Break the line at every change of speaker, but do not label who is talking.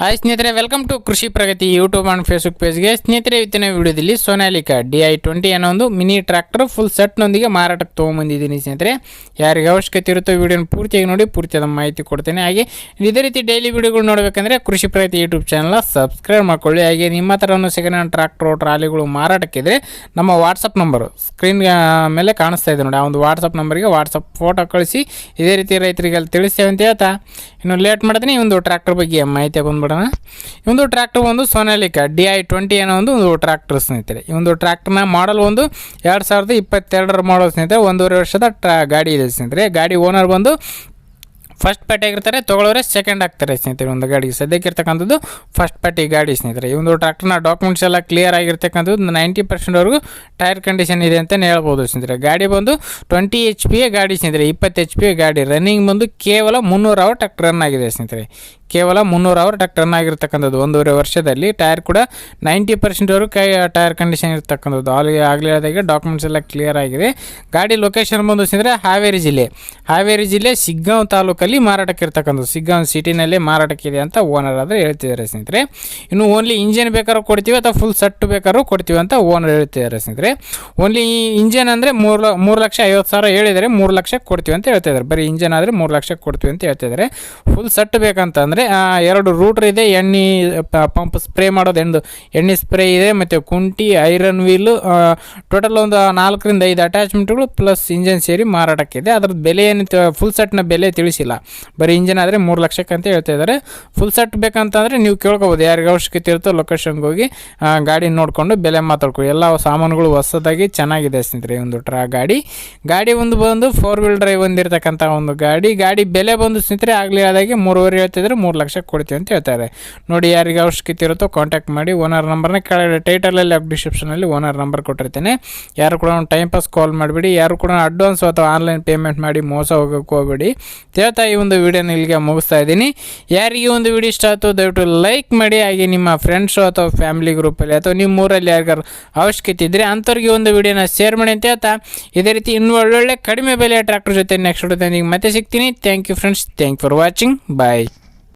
Hi ಸ್ನೇಹಿತರೆ welcome to Krishi Pragati YouTube and Facebook ಪೇಜ್ಗೆ ಸ್ನೇಹಿತರೆ, ಇವತ್ತಿನ ವಿಡಿಯೋದಲ್ಲಿ ಸೋನಾಲಿಕಾ ಡಿ ಐ ಟ್ವೆಂಟಿ ಅನ್ನೋ ಒಂದು ಮಿನಿ ಟ್ರ್ಯಾಕ್ಟರ್ ಫುಲ್ ಸೆಟ್ನೊಂದಿಗೆ ಮಾರಾಟಕ್ಕೆ ತೊಗೊಂಬಂದಿದ್ದೀನಿ ಸ್ನೇಹಿತರೆ. ಯಾರಿಗೆ ಅವಶ್ಯಕತೆ ಇರುತ್ತೋ ವಿಡಿಯೋನ ಪೂರ್ತಿಯಾಗಿ ನೋಡಿ, ಪೂರ್ತಿಯಾದ ಮಾಹಿತಿ ಕೊಡ್ತೇನೆ. ಹಾಗೆ, ಇದೇ ರೀತಿ ಡೈಲಿ ವಿಡಿಯೋಗಳು ನೋಡಬೇಕಂದ್ರೆ ಕೃಷಿ ಪ್ರಗತಿ ಯೂಟ್ಯೂಬ್ ಚಾನಲ್ನ ಸಬ್ಸ್ಕ್ರೈಬ್ ಮಾಡ್ಕೊಳ್ಳಿ. ಹಾಗೆ, ನಿಮ್ಮ ಹತ್ರ ಒಂದು ಸೆಕೆಂಡ್ ಹ್ಯಾಂಡ್ ಟ್ರ್ಯಾಕ್ಟ್ರು ಟ್ರಾಲಿಗಳು ಮಾರಾಟಕ್ಕಿದ್ರೆ ನಮ್ಮ ವಾಟ್ಸಪ್ ನಂಬರು ಸ್ಕ್ರೀನ್ ಮೇಲೆ ಕಾಣಿಸ್ತಾ ಇದೆ ನೋಡಿ. ಆ ಒಂದು ವಾಟ್ಸಪ್ ನಂಬರ್ಗೆ ವಾಟ್ಸಪ್ ಫೋಟೋ ಕಳಿಸಿ. ಇದೇ ರೀತಿ ರೈತರಿಗೆ ಅಲ್ಲಿ ತಿಳಿಸ್ತೇವೆ ಅಂತ ಹೇಳ್ತಾ. ಇನ್ನು ಲೇಟ್ ಮಾಡ್ತೀನಿ, ಈ ಒಂದು ಟ್ರ್ಯಾಕ್ಟರ್ ಬಗ್ಗೆ ಮಾಹಿತಿ ಬಂದ್ಬಿಡೋಣ ಈ ಒಂದು ಟ್ರ್ಯಾಕ್ಟರ್ ಒಂದು ಸೋನಾಲಿಕಾ ಡಿ ಐ ಟ್ವೆಂಟಿ ಅನ್ನೋ ಒಂದು ಒಂದು ಟ್ರ್ಯಾಕ್ಟರ್ ಸ್ನೇಹಿತರೆ. ಈ ಒಂದು ಟ್ರ್ಯಾಕ್ಟರ್ನ ಮಾಡಲ್ ಒಂದು ಎರಡು ಸಾವಿರದ ಇಪ್ಪತ್ತೆರಡರ ಮಾಡಲ್ ಸ್ನೇಹಿತರೆ, ಒಂದೂವರೆ ವರ್ಷದ ಟ್ರಾ ಗಾಡಿ ಇದೆ ಸ್ನೇಹಿತರೆ. ಗಾಡಿ ಓನರ್ ಬಂದು ಫಸ್ಟ್ ಪಾರ್ಟಿ ಆಗಿರ್ತಾರೆ ತೊಗೊಳೋರೆ ಸೆಕೆಂಡ್ ಆಗ್ತಾರೆ ಸ್ನೇಹಿತರೆ ಒಂದು ಗಾಡಿ ಸದ್ಯಕ್ಕೆ ಇರ್ತಕ್ಕಂಥದ್ದು ಫಸ್ಟ್ ಪಾರ್ಟಿ ಗಾಡಿ ಸ್ನೇಹಿತರೆ. ಈ ಒಂದು ಡಾಕ್ಯುಮೆಂಟ್ಸ್ ಎಲ್ಲ ಕ್ಲಿಯರ್ ಆಗಿರ್ತಕ್ಕಂಥದ್ದು ನೈಂಟಿ ಪರ್ಸೆಂಟ್ವರೆಗೂ ಟೈರ್ ಕಂಡೀಷನ್ ಇದೆ ಅಂತಲೇ ಹೇಳ್ಬೋದು ಸ್ನೇಹಿತರೆ. ಗಾಡಿ ಬಂದು ಟ್ವೆಂಟಿ ಎಚ್ ಪಿ ಗಾಡಿ ಸ್ನೇಹಿತರೆ, ಇಪ್ಪತ್ತು ಎಚ್ ಪಿ ಗಾಡಿ. ರನ್ನಿಂಗ್ ಬಂದು ಕೇವಲ ಮುನ್ನೂರು ಅವರ್ ಟ್ರ್ಯಾಕ್ಟರ್ ರನ್ ಆಗಿದೆ ಸ್ನೇಹಿತರೆ. ಕೇವಲ ಮುನ್ನೂರು ಅವರ್ ಟರ್ನ್ ರನ್ ಆಗಿರ್ತಕ್ಕಂಥದ್ದು ಒಂದೂವರೆ ವರ್ಷದಲ್ಲಿ ಟೈರ್ ಕೂಡ ನೈಂಟಿ ಪರ್ಸೆಂಟ್ವರೆಗೂ ಕೈ ಟೈರ್ ಕಂಡೀಷನ್ ಇರ್ತಕ್ಕಂಥದ್ದು. ಆಲ್ ಆಗಲೇ ಹೇಳಿದಾಗ ಡಾಕ್ಯುಮೆಂಟ್ಸ್ ಎಲ್ಲ ಕ್ಲಿಯರ್ ಆಗಿದೆ. ಗಾಡಿ ಲೊಕೇಶನ್ ಬಂದು ಸಿಂದರೆ ಹಾವೇರಿ ಜಿಲ್ಲೆ. ಹಾವೇರಿ ಜಿಲ್ಲೆ ಸಿಗ್ಗಾಂವ್ ತಾಲೂಕಲ್ಲಿ ಮಾರಾಟಕ್ಕೆ ಇರ್ತಕ್ಕಂಥದ್ದು. ಸಿಗ್ಗಾಂವ್ ಸಿಟಿನಲ್ಲೇ ಮಾರಾಟಕ್ಕಿದೆ ಅಂತ ಓನರ್ ಆದರೆ ಹೇಳ್ತಿದ್ದಾರೆ ಸ್ನೇಹಿತರೆ. ಇನ್ನು ಓನ್ಲಿ ಇಂಜಿನ್ ಬೇಕಾದ್ರೂ ಕೊಡ್ತೀವಿ ಅಥವಾ ಫುಲ್ ಸೆಟ್ ಬೇಕಾದ್ರೂ ಕೊಡ್ತೀವಿ ಅಂತ ಓನರ್ ಹೇಳ್ತಿದ್ದಾರೆ ಸ್ನೇಹಿತರೆ. ಓನ್ಲಿ ಇಂಜಿನ್ ಅಂದರೆ ಮೂರು ಮೂರು ಲಕ್ಷ ಐವತ್ತು ಸಾವಿರ ಹೇಳಿದರೆ ಮೂರು ಲಕ್ಷ ಕೊಡ್ತೀವಿ ಅಂತ ಹೇಳ್ತಿದ್ದಾರೆ. ಬರೀ ಇಂಜನ್ ಆದರೆ ಮೂರು ಲಕ್ಷ ಕೊಡ್ತೀವಿ ಅಂತ ಹೇಳ್ತಿದ್ದಾರೆ. ಫುಲ್ ಸೆಟ್ ಬೇಕಂತಂದರೆ ಎರಡು ರೂಟ್ರ್ ಇದೆ, ಎಣ್ಣೆ ಪಂಪ್ ಸ್ಪ್ರೇ ಮಾಡೋದು ಎಂದು ಎಣ್ಣೆ ಸ್ಪ್ರೇ ಇದೆ, ಮತ್ತು ಕುಂಟಿ ಐರನ್ ವೀಲು ಟೋಟಲ್ ಒಂದು ನಾಲ್ಕರಿಂದ ಐದು ಅಟ್ಯಾಚ್ಮೆಂಟ್ಗಳು ಪ್ಲಸ್ ಇಂಜನ್ ಸೇರಿ ಮಾರಾಟಕ್ಕಿದೆ ಅದ್ರದ್ದು ಬೆಲೆ ಏನು ಫುಲ್ ಸೆಟ್ನ ಬೆಲೆ ತಿಳಿಸಿಲ್ಲ. ಬರೀ ಇಂಜನ್ ಆದರೆ ಮೂರು ಲಕ್ಷಕ್ಕೆ ಅಂತ ಹೇಳ್ತಾ ಇದ್ದಾರೆ ಫುಲ್ ಸೆಟ್ ಬೇಕಂತಂದರೆ ನೀವು ಕೇಳ್ಕೊಬೋದು. ಯಾರಿಗೆ ಅವಶ್ಯಕತೆ ಇರುತ್ತೋ ಲೊಕೇಶನ್ಗೆ ಹೋಗಿ ಗಾಡಿ ನೋಡಿಕೊಂಡು ಬೆಲೆ ಮಾತಾಡ್ಕೊ ಎಲ್ಲ ಸಾಮಾನುಗಳು ಹೊಸದಾಗಿ ಚೆನ್ನಾಗಿದೆ ಸ್ನೇಹಿತರೆ ಒಂದು ಟ್ರಾ, ಗಾಡಿ. ಗಾಡಿ ಒಂದು ಬಂದು ಫೋರ್ ವೀಲ್ ಡ್ರೈವ್ ಹೊಂದಿರತಕ್ಕಂಥ ಒಂದು ಗಾಡಿ. ಗಾಡಿ ಬೆಲೆ ಬಂದು ಸ್ನೇಹಿತರೆ ಆಗಲಿ ಆದಾಗೆ ಮೂರುವರೆ ಹೇಳ್ತಿದ್ರೆ ಮೂರು ಲಕ್ಷಕ್ಕೆ ಕೊಡ್ತೀವಿ ಅಂತ ಹೇಳ್ತಾರೆ ನೋಡಿ ಯಾರಿಗೆ ಅವಶ್ಯಕತೆ ಇರುತ್ತೋ ಕಾಂಟ್ಯಾಕ್ಟ್ ಮಾಡಿ ಓನರ್ ನಂಬರ್ನ ಕೆಳಗಡೆ ಟೈಟಲಲ್ಲಿ ಡಿಸ್ಕ್ರಿಪ್ಷನಲ್ಲಿ ಓನರ್ ನಂಬರ್ ಕೊಟ್ಟಿರ್ತೇನೆ. ಯಾರು ಕೂಡ ಟೈಮ್ ಪಾಸ್ ಕಾಲ್ ಮಾಡಿಬಿಡಿ, ಯಾರು ಕೂಡ ಅಡ್ವಾನ್ಸ್ ಅಥವಾ ಆನ್ಲೈನ್ ಪೇಮೆಂಟ್ ಮಾಡಿ ಮೋಸ ಹೋಗೋಕ್ಕೆ ಹೋಗಬೇಡಿ ಹೇಳ್ತಾ ಈ ಒಂದು ವಿಡಿಯೋನ ಇಲ್ಲಿಗೆ ಮುಗಿಸ್ತಾ ಇದ್ದೀನಿ. ಯಾರಿಗೆ ಒಂದು ವಿಡಿಯೋ ಇಷ್ಟ ಆಯಿತು ದಯವಿಟ್ಟು ಲೈಕ್ ಮಾಡಿ, ಹಾಗೆ ನಿಮ್ಮ ಫ್ರೆಂಡ್ಸು ಅಥವಾ ಫ್ಯಾಮಿಲಿ ಗ್ರೂಪಲ್ಲಿ ಅಥವಾ ನಿಮ್ಮ ಊರಲ್ಲಿ ಯಾರಿಗಾರು ಅವಶ್ಯಕತೆ ಇದ್ದರೆ ಅಂಥವ್ರಿಗೆ ಒಂದು ವಿಡಿಯೋನ ಶೇರ್ ಮಾಡಿ ಅಂತ ಹೇಳ್ತಾ ಇದೇ ರೀತಿ ಇನ್ನು ಒಳ್ಳೊಳ್ಳೆ ಕಡಿಮೆ ಬೆಲೆಯ ಟ್ರ್ಯಾಕ್ಟರ್ ಜೊತೆ ನೆಕ್ಸ್ಟ್ ವಿಡಿಯೋದೊಂದಿಗೆ ಮತ್ತೆ ಸಿಗ್ತೀನಿ. Thank you friends thank for watching bye